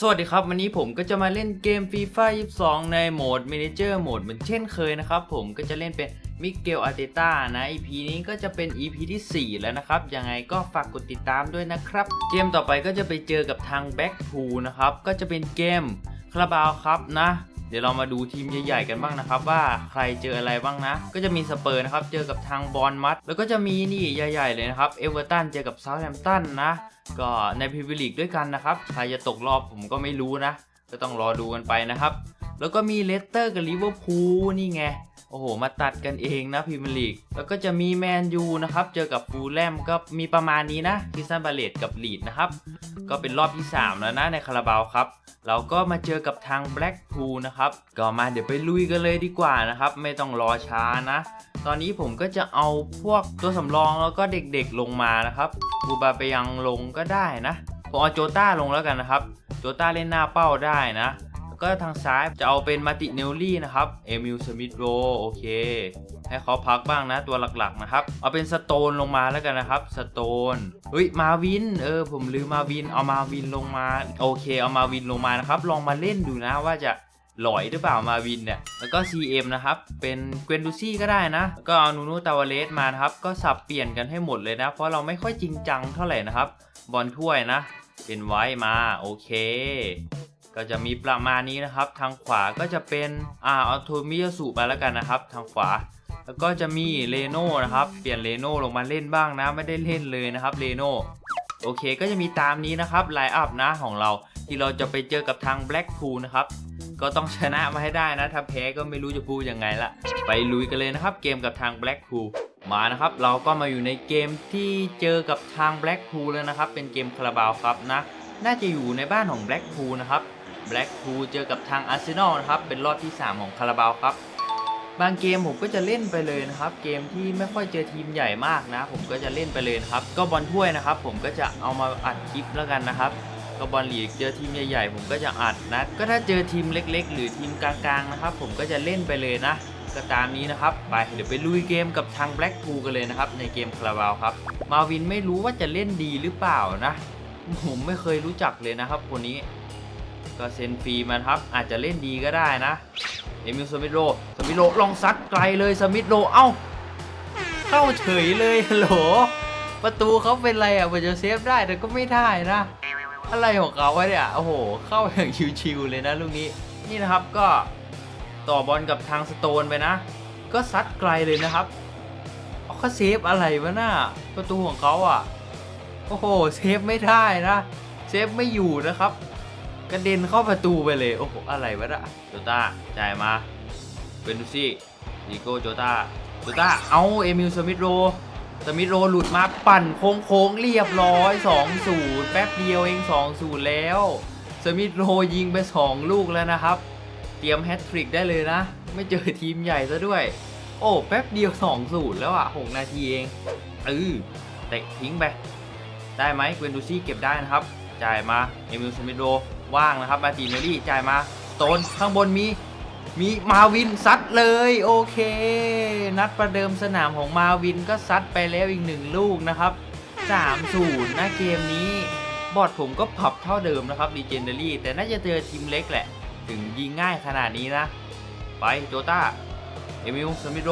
สวัสดีครับ วันนี้ผมก็จะมาเล่นเกม FIFA 22 ในโหมด Manager โหมดเหมือนเช่นเคยนะครับ ผมก็จะเล่นเป็นมิเกลอาร์เตต้านะ EP นี้ก็จะเป็น EP ที่ 4 แล้วนะครับ ยังไงก็ฝากกดติดตามด้วยนะครับ เกมต่อไปก็จะไปเจอกับทาง Back to นะครับ ก็จะเป็นเกมคาราบาวครับนะ เดี๋ยวเรามาดูทีมใหญ่ๆกันบ้างนะครับ ว่าใครเจออะไรบ้างนะ ก็จะมีสเปอร์นะครับเจอกับทางบอลมัดแล้วก็จะมีนี่ใหญ่ๆเลยนะครับเอเวอร์ตันเจอกับเซาท์แฮมป์ตันนะ ก็ในพรีเมียร์ลีกด้วยกันนะครับใครจะตกรอบผมก็ไม่รู้นะ ก็ต้องรอดูกันไปนะครับ แล้วก็มีเลสเตอร์กับลิเวอร์พูลนี่ไง โอ้โห มาตัดกันเองนะพรีเมียร์ลีก แล้วก็จะมีแมนยูนะครับ เจอกับฟูลแลมก็มีประมาณนี้นะคิซันบาเลตกับลีดนะครับ ก็เป็นรอบที่ 3 แล้วนะในคาราบาวครับ เราก็มาเจอกับทางแบล็กพูลนะครับ ก็มาเดี๋ยวไปลุยกันเลยดีกว่านะครับ ไม่ต้องรอช้านะ ตอนนี้ผมก็จะเอาพวกตัวสำรองแล้วก็เด็กๆลงมานะครับบูบาไปยังลงก็ได้นะผมเอาโจต้าลงแล้วกันนะครับ โจต้าเล่นหน้าเป้าได้นะ ก็ทางซ้ายจะเอาเป็นมาติเนลลี่นะครับ เอมิลสมิธโรโอเค ให้เขาพักบ้างนะตัวหลักๆนะครับ เอาเป็นสโตนลงมาแล้วกันนะครับ สโตน เฮ้ย มาวิน เออ ผมลืมมาวิน เอามาวินลงมา โอเค เอามาวินลงมานะครับ ลองมาเล่นดูนะว่าจะหลอยหรือเปล่ามาวินเนี่ย แล้วก็ CM นะครับ เป็นเกวนดูซี่ก็ได้นะ ก็เอานูนูตาวาเลสมานะครับ ก็สับเปลี่ยนกันให้หมดเลยนะ เพราะเราไม่ค่อยจริงจังเท่าไหร่นะครับ บอลถ้วยนะ เป็นไว้มา โอเค ก็จะมีประมาณนี้นะครับ ทางขวาก็จะเป็นอ่าเอาโทมิยาสุไปแล้วกันนะครับ ทางขวา แล้วก็จะมีเลโน่นะครับ เปลี่ยนเลโน่ลงมาเล่นบ้างนะ ไม่ได้เล่นเลยนะครับเลโน่โอเคก็จะมีตามนี้นะครับไลน์อัพนะของเราที่เราจะไปเจอกับทางแบล็กพูลนะครับ ก็ต้องชนะมาให้ได้นะ ถ้าแพ้ก็ไม่รู้จะพูดยังไงละไปลุยกันเลยนะครับ เกมกับทางแบล็กพูลมานะครับ เราก็มาอยู่ในเกมที่เจอกับทางแบล็กพูลแล้วนะครับ เป็นเกมคาราบาวครับนะ น่าจะอยู่ในบ้านของแบล็กพูลนะครับ แบล็กพูเจอกับทางอาร์เซนอลนะครับ เป็นรอบที่ 3 ของคาราบาวครับ บางเกมผมก็จะเล่นไปเลยนะครับ เกมที่ไม่ค่อยเจอทีมใหญ่มากนะ ผมก็จะเล่นไปเลยครับ ก็บอลถ้วยนะครับ ผมก็จะเอามาอัดคลิปแล้วกันนะครับ ก็บอลลีกเจอทีมใหญ่ๆ ผมก็จะอัดนะ ก็ถ้าเจอทีมเล็ก ๆ หรือทีมกลางๆนะครับ ผมก็จะเล่นไปเลยนะก็ตามนี้นะครับ ไปเดี๋ยวไปลุยเกมกับทางแบล็กพูกันเลยนะครับ ในเกมคาราบาวครับ มาวินไม่รู้ว่าจะเล่นดีหรือเปล่านะ ผมไม่เคยรู้จักเลยนะครับคนนี้ ก็เซ็นฟรีมาครับ อาจจะเล่นดีก็ได้นะ เอมิลสมิธโรสมิธโรลองซัดไกลเลยสมิธโรเอ้า เข้าเฉยเลยโหล ประตูเขาเป็นไรอะมันจะเซฟได้แต่ก็ไม่ได้นะ อะไรของเขาวะเนี่ย โอ้โห เข้าอย่างชิวๆเลยนะลูกนี้ นี่นะครับก็ต่อบอลกับทางสโตนไปนะ ก็ซัดไกลเลยนะครับเอาเขาเซฟอะไรวะน่าประตูของเขาอะ โอ้โห เซฟไม่ได้นะ เซฟไม่อยู่นะครับ กระเด็นเข้าประตูไปเลย โอ้โห อะไรวะน่ะโจต้าจ่ายมาเป็นดูซี่ดีโก้โจต้าโจต้า เอาเอมิลสมิธโรสมิธโรหลุดมาปั่นโค้งๆเรียบร้อย 2-0 แป๊บเดียวเอง 2-0 แล้ว สมิธโรยิงไป 2 ลูกแล้วนะครับ เตรียมแฮตทริกได้เลยนะ ไม่เจอทีมใหญ่ซะด้วย โอ้แป๊บเดียว 2-0 แล้วอะ6นาทีเองเออเตะทิ้งไป ได้ไหมเวนดูซี่เก็บได้นะครับ จ่ายมาเอมิลสมิธโร ว่างนะครับมาติเนลลี่จ่ายมาโตนข้างบนมีมีมาวินซัดเลยโอเค นัดประเดิมสนามของมาวินก็ซัดไปแล้วอีกหนึ่งลูกนะครับ3-0นะเกมนี้บอดผมก็ปรับเท่าเดิมนะครับดีเจนเดอรี่แต่น่าจะเจอทีมเล็กแหละ ถึงยิงง่ายขนาดนี้นะ ไปโจตาเอมิลสมิธโร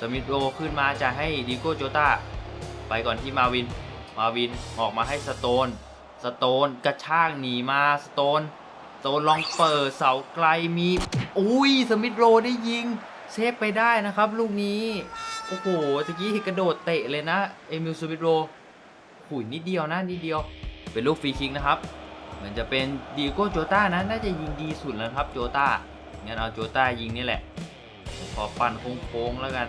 สมิธโรขึ้นมาจะให้ดีโก้โจตาไปก่อนที่มาวิน มาวินออกมาให้สโตน สโตนกระชากหนีมาสโตนสโตนลองเปิดเสาไกลมีอุ้ยสมิธโรได้ยิงเซฟไปได้นะครับลูกนี้ โอ้โหตะกี้กระโดดเตะเลยนะเอมิลสมิธโรหุยนิดเดียวนะนิดเดียว เป็นลูกฟรีคิกนะครับเหมือนจะเป็นดีโก้โจต้านะน่าจะยิงดีสุดแล้วครับโจต้างั้นเอาโจต้ายิงนี่แหละขอปั่นโค้งๆแล้วกัน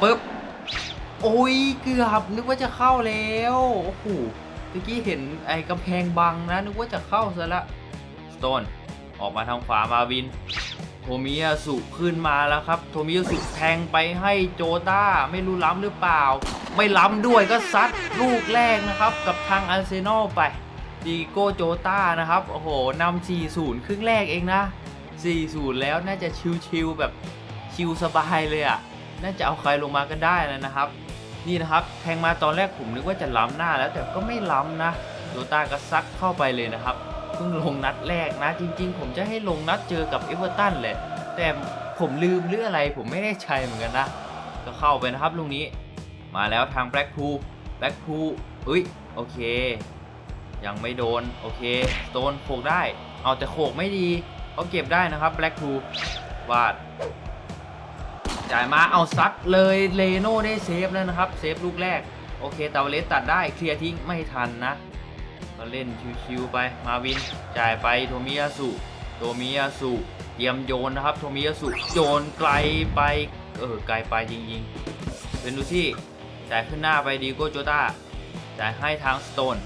ปึ๊บ โอ้ยเกือบนึกว่าจะเข้าแล้วโอ้โหเมื่อกี้เห็นไอ้กำแพงบังนะนึกว่าจะเข้าซะละสโตนออกมาทางขวามาวิน โทมิยาสุขึ้นมาแล้วครับ โทมิยาสุแทงไปให้โจต้าไม่รู้ล้ำหรือเปล่า ไม่ล้ำด้วยก็ซัดลูกแรกนะครับ กับทางอาร์เซนอลไปดีโก้โจต้านะครับ โอ้โหนำ4-0 ครึ่งแรกเองนะ 4-0 แล้วน่าจะชิวๆแบบชิวสบายเลยอะ่ะ น่าจะเอาใครลงมาก็ได้แล้วนะครับ นี่นะครับแทงมาตอนแรกผมนึกว่าจะล้ำหน้าแล้วแต่ก็ไม่ล้ำนะโดต้าก็ซัดเข้าไปเลยนะครับเพิ่งลงนัดแรกนะ จริง ๆ ผมจะให้ลงนัดเจอกับเอเวอร์ตันแหละแต่ผมลืมหรืออะไรผมไม่แน่ใจเหมือนกันนะก็เข้าไปนะครับลูกนี้ มาแล้วทางแบล็กพูแบล็กพูอุ้ยโอเค ยังไม่โดนโอเคโตนโขกได้ เอาแต่โขกไม่ดีเขาเก็บได้นะครับแบล็กพูวาด จ่ายมาเอาซัดเลยเลโน่ได้เซฟแล้วนะครับเซฟลูกแรก โอเคตาวาเลสตัดได้เคลียร์ทิ้งไม่ทันนะก็เล่นชิวๆไปมาวินจ่ายไปโทมิยาสุโทมิยาสุเตรียมโยนนะครับโทมิยาสุโยนไกลไปเออไกลไปจริงๆเป็นดูที่จ่ายขึ้นหน้าไปดีโกโจต้าจ่ายให้ทางสโตน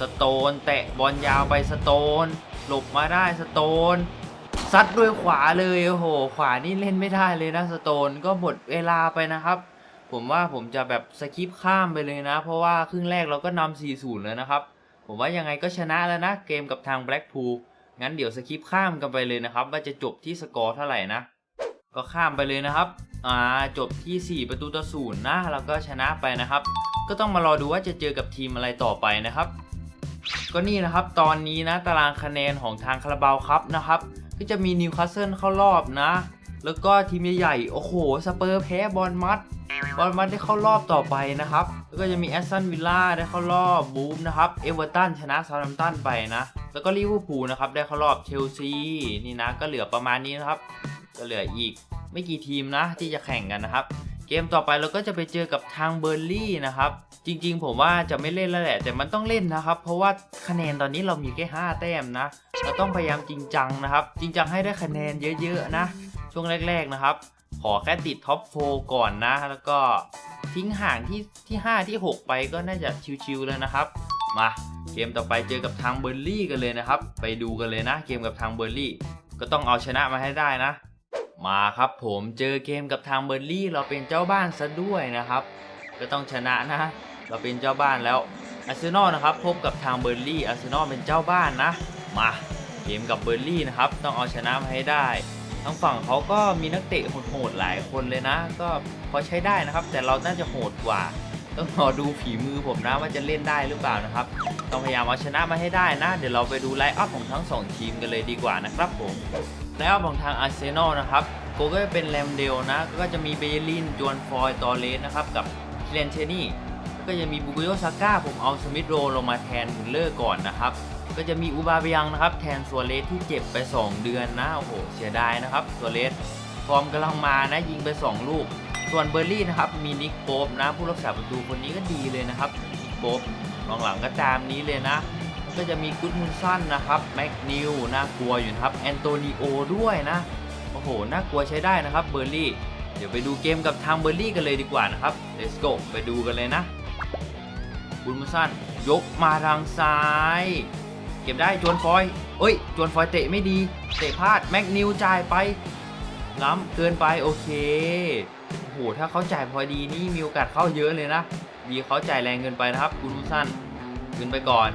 สโตนแตะบอลยาวไปสโตนหลบมาได้สโตน ซัดด้วยขวาเลยโอ้โห ขวานี่เล่นไม่ได้เลยนะสโตนก็หมดเวลาไปนะครับ ผมว่าผมจะแบบสคิปข้ามไปเลยนะ เพราะว่าครึ่งแรกเราก็นำ4-0แล้วนะครับ ผมว่ายังไงก็ชนะแล้วนะ เกมกับทางแบล็กพูลงั้นเดี๋ยวสคิปข้ามกันไปเลยนะครับ ว่าจะจบที่สกอร์เท่าไหร่นะ ก็ข้ามไปเลยนะครับอ่าจบที่ 4 ประตูต่อศูนย์นะแล้วก็ชนะไปนะครับ ก็ต้องมารอดูว่าจะเจอกับทีมอะไรต่อไปนะครับ ก็นี่นะครับตอนนี้นะตารางคะแนนของทางคาราบาวครับนะครับ ก็จะมีนิวคาสเซิลเข้ารอบนะ แล้วก็ทีมใหญ่ๆ โอ้โห สเปอร์แพ้บอลมัด บอลมัดได้เข้ารอบต่อไปนะครับ แล้วก็จะมีแอสตันวิลล่าได้เข้ารอบบูมนะครับ เอเวอร์ตันชนะซา u t แ a มตันไปนะ แล้วก็ลิเวอร์พูลนะครับได้เข้ารอบเชลซีนี่นะ ก็เหลือประมาณนี้นะครับ ก็เหลืออีกไม่กี่ทีมนะที่จะแข่งกันนะครับ เกมต่อไปเราก็จะไปเจอกับทางเบอร์ลี่นะครับ จริง ๆ ผมว่าจะไม่เล่นแล้วแหละ แต่มันต้องเล่นนะครับ เพราะว่าคะแนนตอนนี้เรามีแค่ 5 แต้มนะ เราต้องพยายามจริงจังนะครับ จริงจังให้ได้คะแนนเยอะๆนะ ช่วงแรก ๆนะครับ ขอแค่ติดท็อปโฟก่อนนะ แล้วก็ทิ้งห่างที่ที่ 5 ที่ 6 ไปก็น่าจะชิวๆแล้วนะครับ มาเกมต่อไปเจอกับทางเบอร์ลี่กันเลยนะครับ ไปดูกันเลยนะ เกมกับทางเบอร์ลี่ก็ต้องเอาชนะมาให้ได้นะ มาครับผมเจอเกมกับทางเบอร์ลี่เราเป็นเจ้าบ้านซะด้วยนะครับ ก็ต้องชนะนะ เราเป็นเจ้าบ้านแล้วอาร์เซนอลนะครับพบกับทางเบอร์ลี่อาร์เซนอลเป็นเจ้าบ้านนะ มาเกมกับเบอร์ลี่นะครับต้องเอาชนะมาให้ได้ทางฝั่งเขาก็มีนักเตะโหดๆหลายคนเลยนะ ก็พอใช้ได้นะครับ แต่เราน่าจะโหดกว่า ต้องรอดูฝีมือผมนะว่าจะเล่นได้หรือเปล่านะครับ ต้องพยายามเอาชนะมาให้ได้นะ เดี๋ยวเราไปดูไลฟ์อัพของทั้งสองทีมกันเลยดีกว่านะครับผมไลฟ์อัพของทางอาร์เซนอลนะครับโกก็จะเป็นแรมเดลนะ ก็จะมีเบลลินจวนฟอยตอเลสนะครับกับเลนเชนี่ ก็จะมีบุกโยซาก้าผมเอาสมิธโรลงมาแทนถึงเลอร์ก่อนนะครับ ก็จะมีอูบาเบียงนะครับแทนซัวเรสที่เจ็บไป 2 เดือนนะโอ้โหเสียดายนะครับซัวเรสฟอร์มกำลังมานะยิงไป 2 ลูก ส่วนเบอร์ลี่นะครับมีนิกโป๊บนะผู้รักษาประตูคนนี้ก็ดีเลยนะครับนิกโป๊บกองหลังก็ตามนี้เลยนะก็จะมีกุดมุนสันนะครับแม็กนิวน่ากลัวอยู่นะครับแอนโตนิโอด้วยนะโอ้โหน่ากลัวใช้ได้นะครับเบอร์ลี่เดี๋ยวไปดูเกมกับทางเบอร์ลี่กันเลยดีกว่านะครับ let's go ไปดูกันเลยนะ บุญมุสันยกมาทางซ้าย เก็บได้จวนฟอย เอ้ย จวนฟอยเตะไม่ดี เตะพลาดแม็กนิวจ่ายไป ล้ำเกินไปโอเคโอ้โหถ้าเขาจ่ายพอดีนี่มีโอกาสเข้าเยอะเลยนะบีเขาจ่ายแรงเกินไปนะครับบุญมุสันขึ้นไปก่อน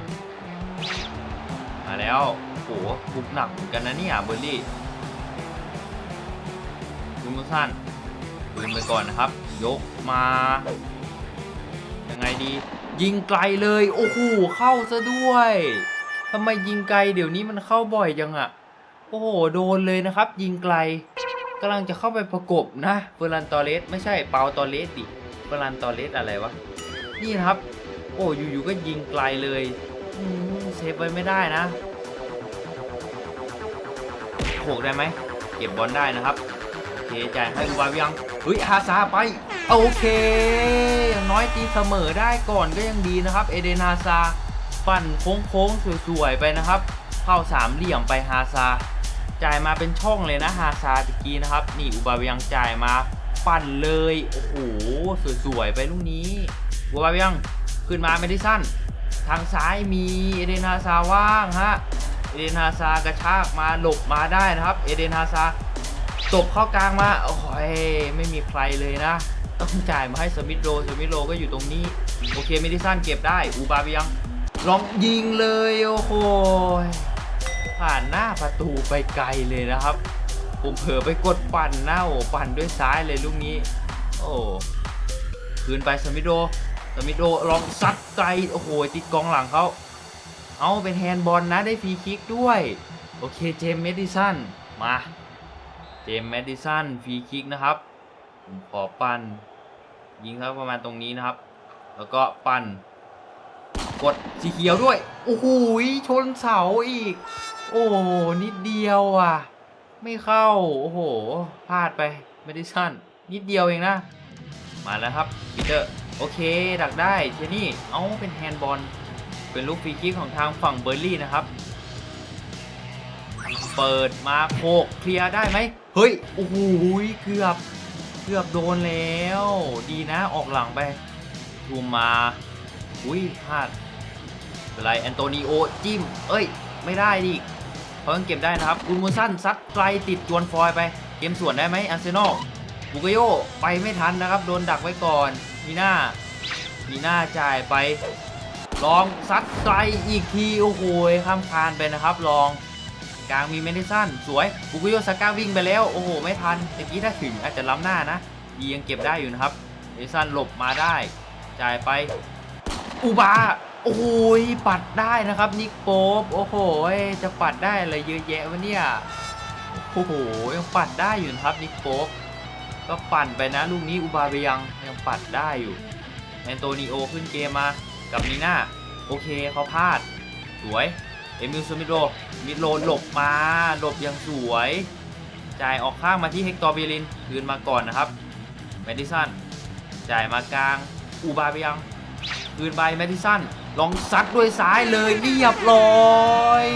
มาแล้วโหบุกหนักเหมือนกันนะเนี่ยเบอร์ลี่บุญมุสันขึ้นไปก่อนนะครับ ยกมายังไงดี ยิงไกลเลย โอ้โหเข้าซะด้วยทำไมยิงไกลเดี๋ยวนี้มันเข้าบ่อยจังอะโอ้โหโดนเลยนะครับ ยิงไกลกำลังจะเข้าไปประกบนะเฟอร์รันตอเลสไม่ใช่เปาตอเลสดิเฟอร์รันตอเลสอะไรวะนี่นะครับ โอ้อยู่ๆก็ยิงไกลเลยเซฟไว้ไม่ได้นะโขกได้ไหมเก็บบอลได้นะครับเคจ่ายให้อูวาเวียงเฮ้ยฮาซาไป โอเค อย่างน้อยตีเสมอได้ก่อนก็ยังดีนะครับ เอเดนฮาซาปั่นโค้งๆสวยๆไปนะครับ เข้าสามเหลี่ยมไปฮาซาจ่ายมาเป็นช่องเลยนะฮาซาตะกี้นะครับ นี่อุบาเวียงจ่ายมาปั่นเลย โอ้โหสวยๆไปลูกนี้อุบาเวียงขึ้นมาไม่ได้สั้นทางซ้ายมีเอเดนฮาซาว่างฮะเอเดนฮาซากระชากมาหลบมาได้นะครับ เอเดนฮาซาตบเข้ากลางมาโอ้ยไม่มีใครเลยนะ ต้องจ่ายมาให้สมิธโรสมิธโรก็อยู่ตรงนี้ โอเคเมดิสันเก็บได้ อูบาเบียงลองยิงเลย โอ้โหผ่านหน้าประตูไปไกลเลยนะครับ ผมเผลอไปกดปั่นหน้าโอ้ปั่นด้วยซ้ายเลยลูกนี้ โอ้คืนไปสมิโดสมิโดลองซัดไกล โอ้โห ติดกองหลังเขาเอาเป็นแฮนด์บอลนะได้ฟรีคิกด้วย โอเคเจมส์เมดิสันมา เจมส์แมดิสันฟรีคิกนะครับ ผมขอปั้น ยิงครับประมาณตรงนี้นะครับ แล้วก็ปั้น กดสีเขียวด้วย โอ้โหชนเสาอีก โอ้นิดเดียวอะ ไม่เข้า โอ้โหพลาดไปแมดดิสันนิดเดียวเองนะ มาแล้วครับปีเตอร์โอเค ดักได้เทนี่ เอาเป็นแฮนด์บอล เป็นลูกฟรีคิกของทางฝั่งเบอร์ลี่นะครับ เปิดมาโคกเคลียร์ได้ไหม เฮ้ย โอ้โห เกือบ กือบโดนแล้ว ดีนะออกหลังไปทูมมา อุ้ยพลาดเป็นไรแอนโตนิโอจิ้ม เอ้ย ไม่ได้ดิเขายังเก็บได้นะครับอุนมูสันซัดไกลติดจวนฟอยไป เกมส่วนได้ไหมอาร์เซนอลบุกโยไปไม่ทันนะครับ โดนดักไว้ก่อนมีหน้ามีหน้าจ่ายไป ลองซัดไกลอีกที โอ้โหข้ามคานไปนะครับลอง กลางมีเมดิสันสวยบุกุโยซาก้าวิ่งไปแล้ว โอ้โห ไม่ทันตะกี้ถ้าถึงอาจจะล้ำหน้านะยียังเก็บได้อยู่นะครับเมดิสันหลบมาได้ จ่ายไป อุบา โอ้โหปัดได้นะครับนิกโป๊โอ้โห จะปัดได้อะไรเยอะแยะวะเนี่ยโอ้โหยังปัดได้อยู่นะครับนิกโป๊ก็ปั่นไปนะลูกนี้อุบาเบยังยังปัดได้อยู่แอนโตนิโอขึ้นเกมมากับนีน่าโอเคเขาพลาด สวย เอมิลสมิโดมิโลหลบมาหลบอย่างสวย จ่ายออกข้างมาที่เฮกตอร์เบลินคืนมาก่อนนะครับแมดิสันจ่ายมากลางอูบาไปยังคืนไปแมดิสันลองซัดด้วยซ้ายเลยเรียบร้อย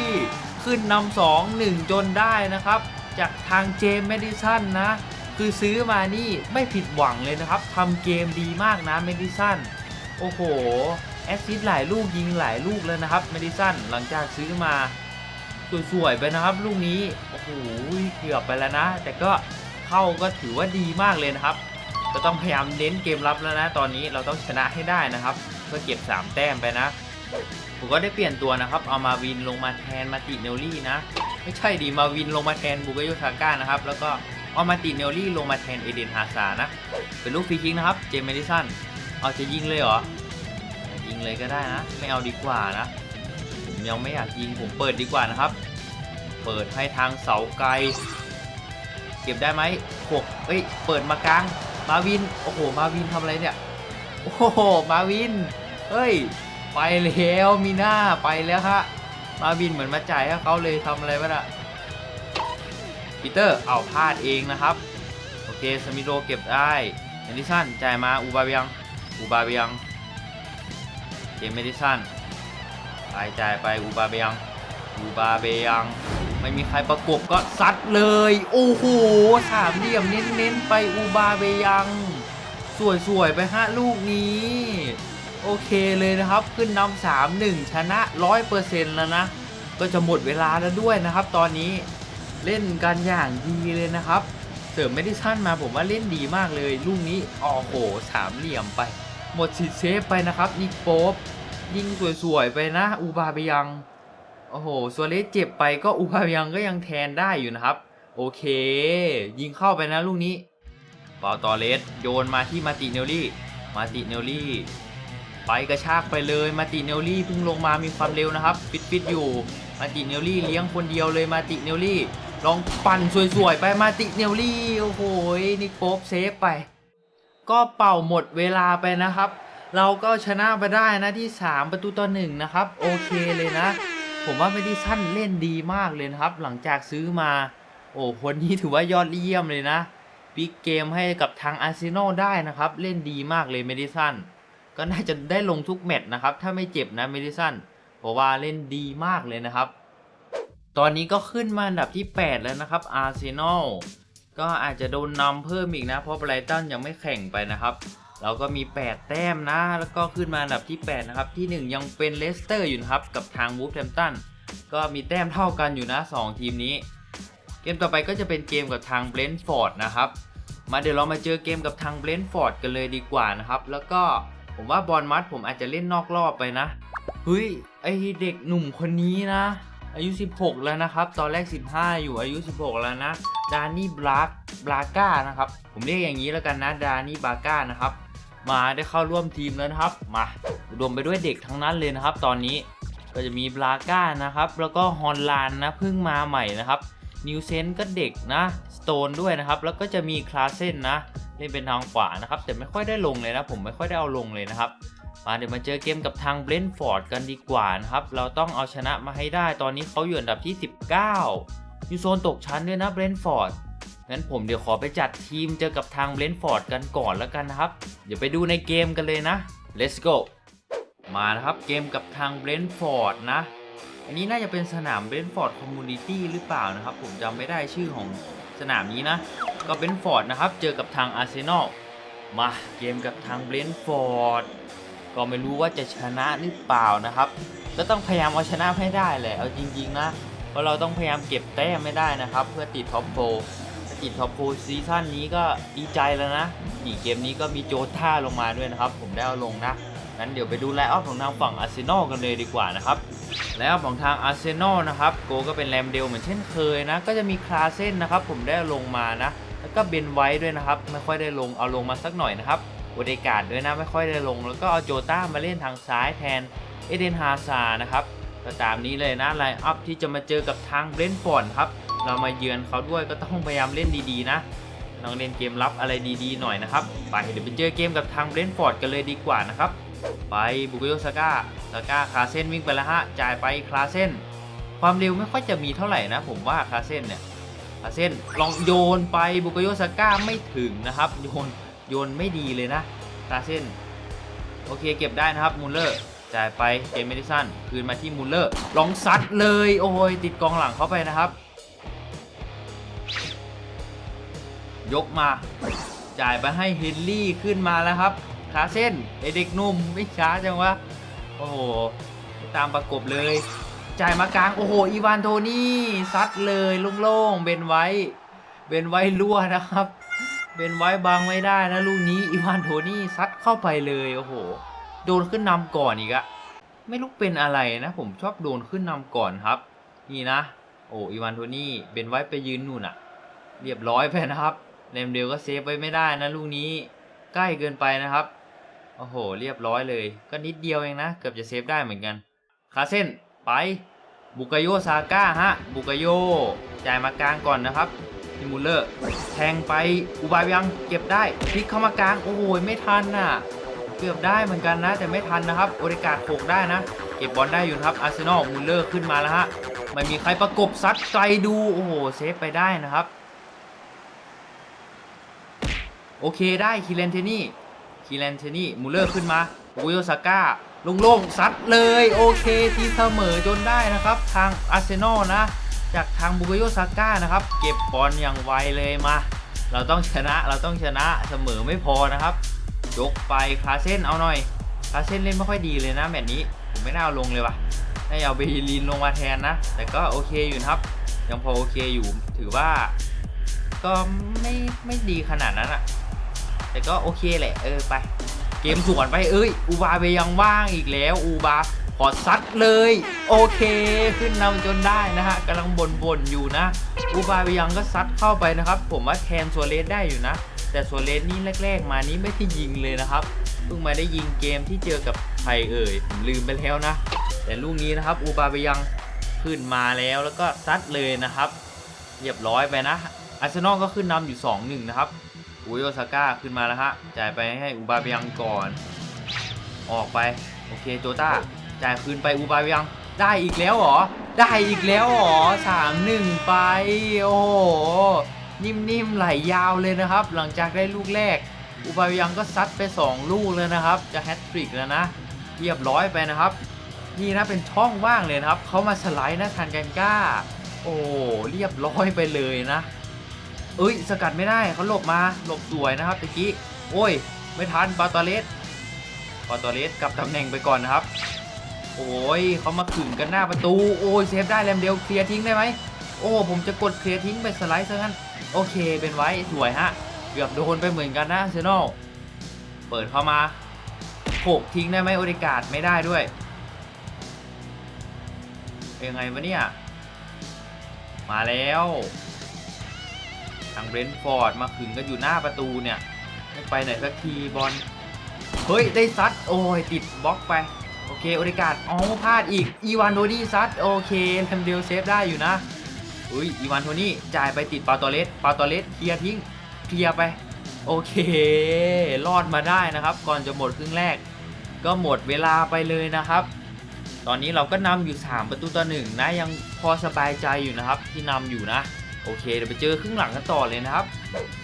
ขึ้นนำสองหนึ่งจนได้นะครับ จากทางเจมส์แมดิสันนะ คือซื้อมานี่ไม่ผิดหวังเลยนะครับทำเกมดีมากนะแมดิสันโอ้โห แอสซิสหลายลูกยิงหลายลูกแล้วนะครับเมดิสันหลังจากซื้อมาสวยๆไปนะครับ ลูกนี้โอ้โหเกือบไปแล้วนะ แต่ก็เข้าก็ถือว่าดีมากเลยนะครับก็ต้องพยายามเน้นเกมรับแล้วนะ ตอนนี้เราต้องชนะให้ได้นะครับ เพื่อเก็บ 3 แต้มไปนะ ผมก็ได้เปลี่ยนตัวนะครับ เอามาวินลงมาแทนมาติเนลลี่นะ ไม่ใช่ดีมาวินลงมาแทนบุกโยชาก้านะครับ แล้วก็เอามาติเนลลี่ลงมาแทนเอเดนฮาซานะ เป็นลูกฟรีคิกนะครับ เจมส์เมดิสัน เอาจะยิงเลยเหรอ ยิงเลยก็ได้นะ ไม่เอาดีกว่านะผมยังไม่อยากยิงผมเปิดดีกว่านะครับ เปิดให้ทางเสาไกล เก็บได้ไหมหกเอ้ยเปิดมากลางมาวินโอ้โหมาวินทำอะไรเนี่ยโอ้โหมาวินเฮ้ยไปแล้วมีหน้าไปแล้วฮะมาวินเหมือนมาจ่ายให้เขาเลยทำอะไรวะน่ะปีเตอร์เอาพลาดเองนะครับโอเคสมิโรเก็บได้เอนิสันจ่ายมาอูบาเบียงอูบาเบียงเจ มเมดิสันไปจ่ายไปอูบาเบียงอูบาเบียง ไม่มีใครประกบก็ซัดเลย โอ้โหสามเหลี่ยมเน้นๆไปอูบาเบียง สวยๆไปฮะลูกนี้ โอเคเลยนะครับขึ้นนำสามหนึ่งชนะร้อยเปอร์เซ็นต์แล้วนะ ก็จะหมดเวลาแล้วด้วยนะครับ ตอนนี้เล่นกันอย่างดีเลยนะครับ เสริมเมดิสันมาผมว่าเล่นดีมากเลยลูกนี้โอ้โหสามเหลี่ยมไป หมดสิทธิ์เซฟไปนะครับนิกโป๊ปยิงสวยๆไปนะ อูบาเบยัง โอ้โหซัวเรสเจ็บไปก็อูบาเบยังก็ยังแทนได้อยู่นะครับ โอเค ยิงเข้าไปนะลูกนี้บอลตอเลสโยนมาที่มาติเนลลี่ มาติเนลลี่ ไปกระชากไปเลยมาติเนลลี่เพิ่งลงมามีความเร็วนะครับฟิตฟิตอยู่มาติเนลลี่เลี้ยงคนเดียวเลยมาติเนลลี่ ลองปั่นสวยๆไปมาติเนลลี่โอ้โหนิกโป๊ปเซฟไป ก็เป่าหมดเวลาไปนะครับ เราก็ชนะไปได้นะที่ 3 ประตูต่อหนึ่งนะครับ โอเคเลยนะ ผมว่าเมดิสันเล่นดีมากเลยนะครับ หลังจากซื้อมา โอ้คนนี้ถือว่ายอดเยี่ยมเลยนะบิ๊กเกมให้กับทางอาร์เซนอลได้นะครับ เล่นดีมากเลยเมดิสันก็น่าจะได้ลงทุกแมตช์นะครับ ถ้าไม่เจ็บนะเมดิสันเพราะว่าเล่นดีมากเลยนะครับ ตอนนี้ก็ขึ้นมาอันดับที่ 8 แล้วนะครับอาร์เซนอล ก็อาจจะโดนนำเพิ่มอีกนะ เพราะไบรตันยังไม่แข่งไปนะครับ เราก็มี 8 แต้มนะ แล้วก็ขึ้นมาอันดับที่ 8 นะครับ ที่ 1 ยังเป็นเลสเตอร์อยู่นะครับ กับทางวูฟแฮมตันก็มีแต้มเท่ากันอยู่นะ 2 ทีมนี้ เกมต่อไปก็จะเป็นเกมกับทางเบรนท์ฟอร์ดนะครับ มาเดี๋ยวเรามาเจอเกมกับทางเบรนท์ฟอร์ดกันเลยดีกว่านะครับ แล้วก็ผมว่าบอลมัดผมอาจจะเล่นนอกรอบไปนะเฮ้ยไอเด็กหนุ่มคนนี้นะ อายุ 16 แล้วนะครับ ตอนแรก 15 อยู่อายุ 16 แล้วนะดานี่บลักบลาก้านะครับ ผมเรียกอย่างนี้แล้วกันนะดานี่บลาก้านะครับ มาได้เข้าร่วมทีมแล้วนะครับ มาอุดมไปด้วยเด็กทั้งนั้นเลยนะครับ ตอนนี้ก็จะมีบราก้านะครับ แล้วก็ฮอนลานนะเพิ่งมาใหม่นะครับนิวเซนก็เด็กนะสโตนด้วยนะครับ แล้วก็จะมีคลาเซนนะเล่นเป็นทางขวานะครับ แต่ไม่ค่อยได้ลงเลยนะ ผมไม่ค่อยได้เอาลงเลยนะครับ มาเดี๋ยวมาเจอเกมกับทางเบรนฟอร์ดกันดีกว่านะครับเราต้องเอาชนะมาให้ได้ตอนนี้เขาอยู่อันดับที่ 19ยูโซนตกชั้นด้วยนะเบรนฟอร์ดงั้นผมเดี๋ยวขอไปจัดทีมเจอกับทางเบรนฟอร์ดกันก่อนแล้วกันนะครับ เดี๋ยวไปดูในเกมกันเลยนะ let's go มานะครับเกมกับทางเบรนฟอร์ดนะ อันนี้น่าจะเป็นสนามเบรนฟอร์ดคอมมูนิตี้หรือเปล่านะครับ ผมจำไม่ได้ชื่อของสนามนี้นะ ก็เบรนฟอร์ดนะครับ เจอกับทางอาร์เซนอลมาเกมกับทางเบรนฟอร์ด ก็ไม่รู้ว่าจะชนะหรือเปล่านะครับ ก็ต้องพยายามเอาชนะให้ได้แหละเอาจริงๆนะเพราะเราต้องพยายามเก็บแต้มไม่ได้นะครับ เพื่อติดท็อปโฟร์ถ้าติดท็อปโฟร์ซีซั่นนี้ก็ดีใจแล้วนะนี่เกมนี้ก็มีโจท่าลงมาด้วยนะครับ ผมได้เอาลงนะงั้นเดี๋ยวไปดูไลน์อัพของทางฝั่งอาร์เซนอลกันเลยดีกว่านะครับไลน์อัพของทางอาร์เซนอลนะครับโกก็เป็นแรมเดลเหมือนเช่นเคยนะ ก็จะมีคลาเซนนะครับ ผมได้เอาลงมานะ แล้วก็เบนไว้ด้วยนะครับ ไม่ค่อยได้ลงเอาลงมาสักหน่อยนะครับ โอเดการดด้วยนะไม่ค่อยได้ลง แล้วก็เอาโจต้ามาเล่นทางซ้ายแทนเอเดนฮาซานะครับก็ตามนี้เลยนะไลน์อัพที่จะมาเจอกับทางเบรนท์ฟอร์ดครับ เรามาเยือนเขาด้วยก็ต้องพยายามเล่นดีๆนะลองเล่นเกมรับอะไรดีๆหน่อยนะครับ ไปเดี๋ยวไปเจอเกมกับทางเบรนท์ฟอร์ดกันเลยดีกว่านะครับ ไปบุกโยซาก้าซาก้าคาเซนวิ่งไปแล้วฮะ จ่ายไปคลาเซนความเร็วไม่ค่อยจะมีเท่าไหร่นะ ผมว่าคาเซนเนี่ยคาเซนลองโยนไปบุกโยซาก้าไม่ถึงนะครับ โยน โยนไม่ดีเลยนะคาเซนโอเคเก็บได้นะครับมูลเลอร์จ่ายไปเจมเมดิสันคืนมาที่มูลเลอร์ลองซัดเลย โอ้ยติดกองหลังเข้าไปนะครับ ยกมาจ่ายไปให้เฮนรี่ขึ้นมาแล้วครับคาเส้นไอเด็กหนุ่มไม่ช้าจังวะโอ้โหตามประกบเลย จ่ายมากลางโอ้โหอีวานโทนี่ซัดเลยโล่งๆเบนไว้เบนไว้รั่วนะครับ เบนไว้บังไม่ได้นะลูกนี้อีวานโทนี่ซัดเข้าไปเลยโอ้โห โดนขึ้นนำก่อนอีกอะไม่รู้เป็นอะไรนะ ผมชอบโดนขึ้นนำก่อนครับ นี่นะ โอ้อีวานโทนี่เบนไว้ไปยืนนู่นอะเรียบร้อยไปนะครับเลมเดลก็เซฟไว้ไม่ได้นะลูกนี้ใกล้เกินไปนะครับโอ้โห เรียบร้อยเลย ก็นิดเดียวเองนะ เกือบจะเซฟได้เหมือนกันคาเส้นไปบุกโยซาก้าฮะบุกโยจ่ายมากลางก่อนนะครับิมูลเลอร์ แทงไปอุบายยังเก็บได้พลิกเข้ามากลาง โอ้โหไม่ทันน่ะ เกือบได้เหมือนกันนะ แต่ไม่ทันนะครับโอริกาโขกได้นะ เก็บบอลได้อยู่ครับอาร์เซนอลมูลเลอร์ขึ้นมาแล้วฮะไม่มีใครประกบซัดไกลดู โอ้โหเซฟไปได้นะครับ โอเคได้คีเลนเทนี่คีเลนเทนี่มูลเลอร์ขึ้นมาบุโยซาก้าโล่งๆซัดเลย โอเคที่เสมอจนได้นะครับ ทางอาร์เซนอลนะ จากทางบุกโยซาก้านะครับ เก็บบอลอย่างไวเลยมา เราต้องชนะเราต้องชนะเสมอไม่พอนะครับยกไปคาเซนเอาหน่อยคาเซนเล่นไม่ค่อยดีเลยนะแมตช์นี้ผมไม่น่าเอาลงเลยว่ะให้เอาเบลีนลงมาแทนนะ แต่ก็โอเคอยู่ครับ ยังพอโอเคอยู่ถือว่า ก็ไม่ไม่ดีขนาดนั้นอะแต่ก็โอเคแหละเออไป เกมสวนไปเอ้ยอูบาไปยังว่างอีกแล้วอูบา อซัดเลย โอเค ขึ้นนำจนได้นะฮะกำลังบ่นๆอยู่นะ อูบาไปยังก็ซัดเข้าไปนะครับ ผมว่าแทนซัวเรสได้อยู่นะ แต่ซัวเรสนี่แรก ๆ มานี้ไม่ได้ยิงเลยนะครับเพิ่งมาได้ยิงเกมที่เจอกับใครเอ่ยผมลืมไปแล้วนะ แต่ลูกนี้นะครับ อูบาไปยังขึ้นมาแล้วแล้วก็ซัดเลยนะครับเรียบร้อยไปนะอาร์เซนอลก็ขึ้นนำอยู่ 2-1 นะครับอุยโอซาก้าขึ้นมาแล้วฮะ จ่ายไปให้อุบาเบียงก่อน ออกไป โอเค โจต้า จ่ายคืนไปอุบาเบียงได้อีกแล้วเหรอ ได้อีกแล้วเหรอสามหนึ่งไป โอ้โห นิ่มๆไหลยาวเลยนะครับ หลังจากได้ลูกแรกอุบาเบียงก็ซัดไป 2 ลูกเลยนะครับ จะแฮตทริกแล้วนะเรียบร้อยไปนะครับ นี่นะเป็นช่องว่างเลยนะครับ เขามาสไลด์นะทันกันก้า โอ้เรียบร้อยไปเลยนะ เอ้ยสกัดไม่ได้เขาหลบมาหลบสวยนะครับตะกี้ โอ้ย ไม่ทันปาตอเลสปาตอเลสกลับตำแหน่งไปก่อนนะครับ โอ้ยเขามาขึงกันหน้าประตู โอ้ยเซฟได้แลมเดียวเคลียร์ทิ้งได้ไหมโอ้ผมจะกดเคลียร์ทิ้งไปสไลด์ซะงั้น โอเคเป็นไว้สวยฮะ เกือบโดนไปเหมือนกันนะเซนอลเปิดเข้ามาโขกทิ้งได้ไหมโอริกาดไม่ได้ด้วยเป็นยังไงวะเนี่ย มาแล้ว ทางเบรนท์ฟอร์ดมาขึงกันอยู่หน้าประตูเนี่ย ไม่ไปไหนสักทีบอล เฮ้ย ได้ซัด โอ้ย ติดบล็อกไป โอเคโอริกาดอ๋อพลาดอีก อีวานโทนี่ซัดโอเคแลมเดลเซฟได้อยู่นะอุ้ยอีวานโทนี่จ่ายไปติดปาตอเลสปาตอเลสเคลียร์ทิ้งเคลียร์ไป โอเค รอดมาได้นะครับ ก่อนจะหมดครึ่งแรก ก็หมดเวลาไปเลยนะครับ ตอนนี้เราก็นำอยู่ 3 ประตูต่อหนึ่งนะยังพอสบายใจอยู่นะครับ ที่นำอยู่นะ โอเคเดี๋ยวไปเจอครึ่งหลังกันต่อเลยนะครับ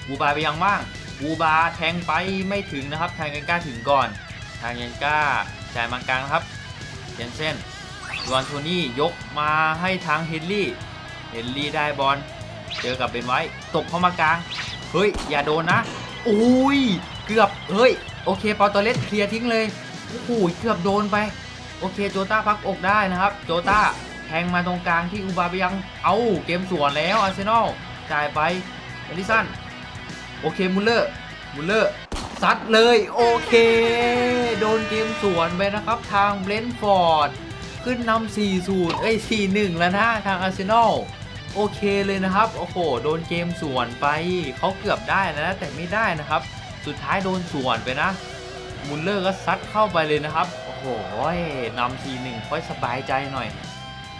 บูบาไปยังบ้างบูบาแทงไปไม่ถึงนะครับ ทางยันก้าถึงก่อน ทางยันก้า จ่ายมากลางนะครับเจนเซนดวนโทนี่ยกมาให้ทางเฮนรี่ เฮนรี่ได้บอล เจอกับเป็นไว้ตบเข้ามากลาง เฮ้ย อย่าโดนนะ อุ้ย เกือบ เฮ้ย โอเค ปอตเลสเคลียร์ทิ้งเลย โอ้โห เกือบโดนไป โอเค โจต้าพักอกได้นะครับ โจต้าแทงมาตรงกลางที่อูบาไปยัง เอาเกมสวนแล้วอาร์เซนอล จ่ายไปเอลิสัน โอเค มุลเลอร์ มุลเลอร์ ซัดเลยโอเค โดนเกมสวนไปนะครับทางเบรนฟอร์ดขึ้นนำ4 0เอ้ย4 1 แล้วนะทางอาร์เซนอลโอเคเลยนะครับ โอ้โห โดนเกมสวนไป เขาเกือบได้นะ แต่ไม่ได้นะครับ สุดท้ายโดนสวนไปนะ มุลเลอร์ก็ซัดเข้าไปเลยนะครับ โอ้โหนำทีหนึ่งค่อยสบายใจหน่อย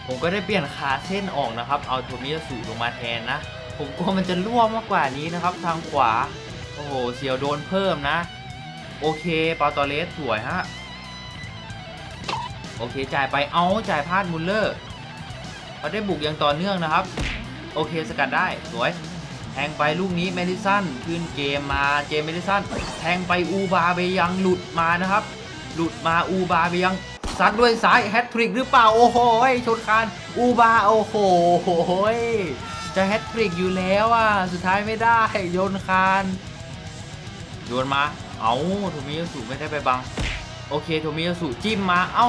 ผมก็ได้เปลี่ยนคาเส้นออกนะครับ เอาโทมิยาสุลงมาแทนนะ ผมกลัวมันจะรั่วมากกว่านี้นะครับ ทางขวา อ้โหเสียวโดนเพิ่มนะ โอเคปาตอเลสสวยฮะ โอเคจ่ายไปเอาจ่ายพลาดมุลเลอร์เขาได้บุกอย่างต่อเนื่องนะครับ โอเคสกัดได้สวย แทงไปลูกนี้เมดิสันขึ้นเกมมาเจมเมดิสันแทงไปอูบาไปยังหลุดมานะครับ หลุดมาอูบาไปยังซัดด้วยซ้ายแฮตทริกหรือเปล่าโอ้โหชนคานอูบาโอ้โหจะแฮตทริกอยู่แล้วอะสุดท้ายไม่ได้โยนคาน โยนมา เอาโทมิยาสุไม่ได้ไปบัง โอเคโทมิยาสุจิ้มมา เอ้า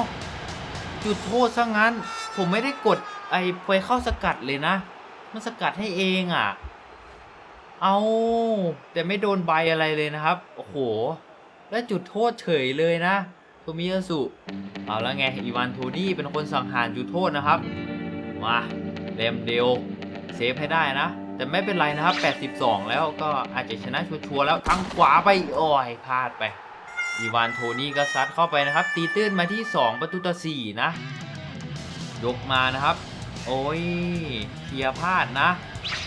จุดโทษซะงั้น ผมไม่ได้กดไอ้ไปเข้าสกัดเลยนะ มันสกัดให้เองอะ เอาแต่ไม่โดนใบอะไรเลยนะครับ โอ้โห แล้วจุดโทษเฉยเลยนะโทมิยาสุ เอาแล้วไง อีวานโทนี่เป็นคนสังหารจุดโทษนะครับ มาเลมเดลเซฟให้ได้นะ แต่ไม่เป็นไรนะครับ 82 แล้วก็อาจจะชนะชัวร์แล้วทางขวาไปโอ้ยพลาดไปอีวานโทนี่ก็ซัดเข้าไปนะครับ ตีตื้นมาที่ 2 ประตูต่อ4นะ ยกมานะครับ โอ้ยเคลียร์พลาดนะ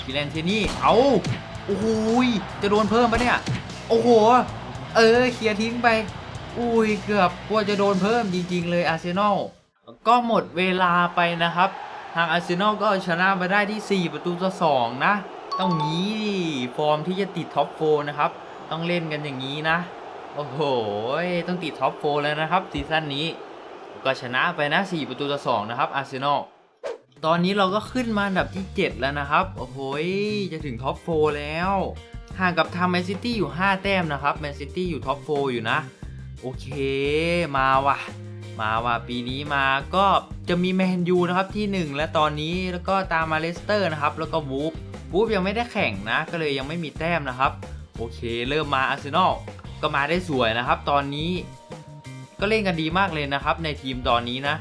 กิเลนเทนี่เอาโอ้โหยจะโดนเพิ่มปะเนี่ย โอ้โห เออเคลียร์ทิ้งไป อุ้ยเกือบกลัวจะโดนเพิ่มจริง ๆ เลยอาร์เซนอลก็หมดเวลาไปนะครับ ทางอาร์เซนอลก็ชนะมาได้ที่ 4 ประตูต่อ2นะ ต้องงี้ดิฟอร์มที่จะติดท็อปโฟนะครับ ต้องเล่นกันอย่างนี้นะ โอ้โห ต้องติดท็อปโฟแล้วนะครับซีซั่นนี้ ก็ชนะไปนะ 4 ประตูต่อ2นะครับอาร์เซนอลตอนนี้เราก็ขึ้นมาอันดับที่ 7 แล้วนะครับ โอ้โห จะถึงท็อปโฟแล้วห่างกับทางแมนซิตี้อยู่ 5 แต้มนะครับแมนซิตี้อยู่ท็อปโฟอยู่นะ โอเค มาว่ะ มาว่ะปีนี้มาก็จะมีแมนยูนะครับที่ 1 และตอนนี้แล้วก็ตามมาเลสเตอร์นะครับแล้วก็วูฟวูฟยังไม่ได้แข่งนะ ก็เลยยังไม่มีแต้มนะครับ โอเค เริ่มมาอาร์เซนอลก็มาได้สวยนะครับ ตอนนี้ก็เล่นกันดีมากเลยนะครับ ในทีมตอนนี้นะ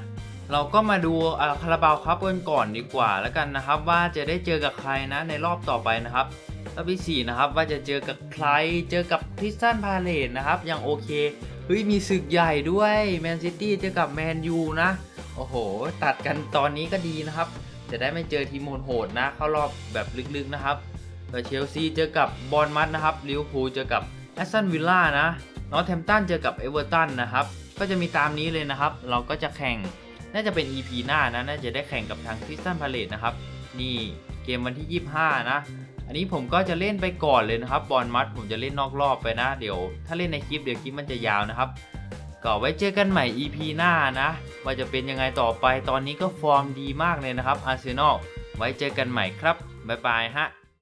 เราก็มาดูคาราบาวครับกันก่อนดีกว่าแล้วกันนะครับ ว่าจะได้เจอกับใครนะในรอบต่อไปนะครับรอบที่สี่นะครับว่าจะเจอกับใครเจอกับคริสตันพาเลตนะครับยังโอเค ฮ้ยมีศึกใหญ่ด้วยแมนซิตี้เจอกับแมนยูนะ โอ้โห ตัดกันตอนนี้ก็ดีนะครับ จะได้ไม่เจอทีมโหดๆนะ เข้ารอบแบบลึกๆนะครับเชลซีเจอกับบอลมัดนะครับลิเวอร์พูลเจอกับแอสตันวิลล่านะนอตแฮมตันเจอกับเอเวอร์ตันนะครับ ก็จะมีตามนี้เลยนะครับ เราก็จะแข่งน่าจะเป็น EP หน้านะ น่าจะได้แข่งกับทางคริสตันพาเลตนะครับ นี่เกมวันที่ 25 นะ อันนี้ผมก็จะเล่นไปก่อนเลยนะครับบอลมัดผมจะเล่นนอกรอบไปนะ เดี๋ยว ถ้าเล่นในคลิปเดี๋ยวคลิปมันจะยาวนะครับก็ไว้เจอกันใหม่ EP หน้านะ ว่าจะเป็นยังไงต่อไปตอนนี้ก็ฟอร์มดีมากเลยนะครับอาร์เซนอลไว้เจอกันใหม่ครับบ๊ายบายฮะ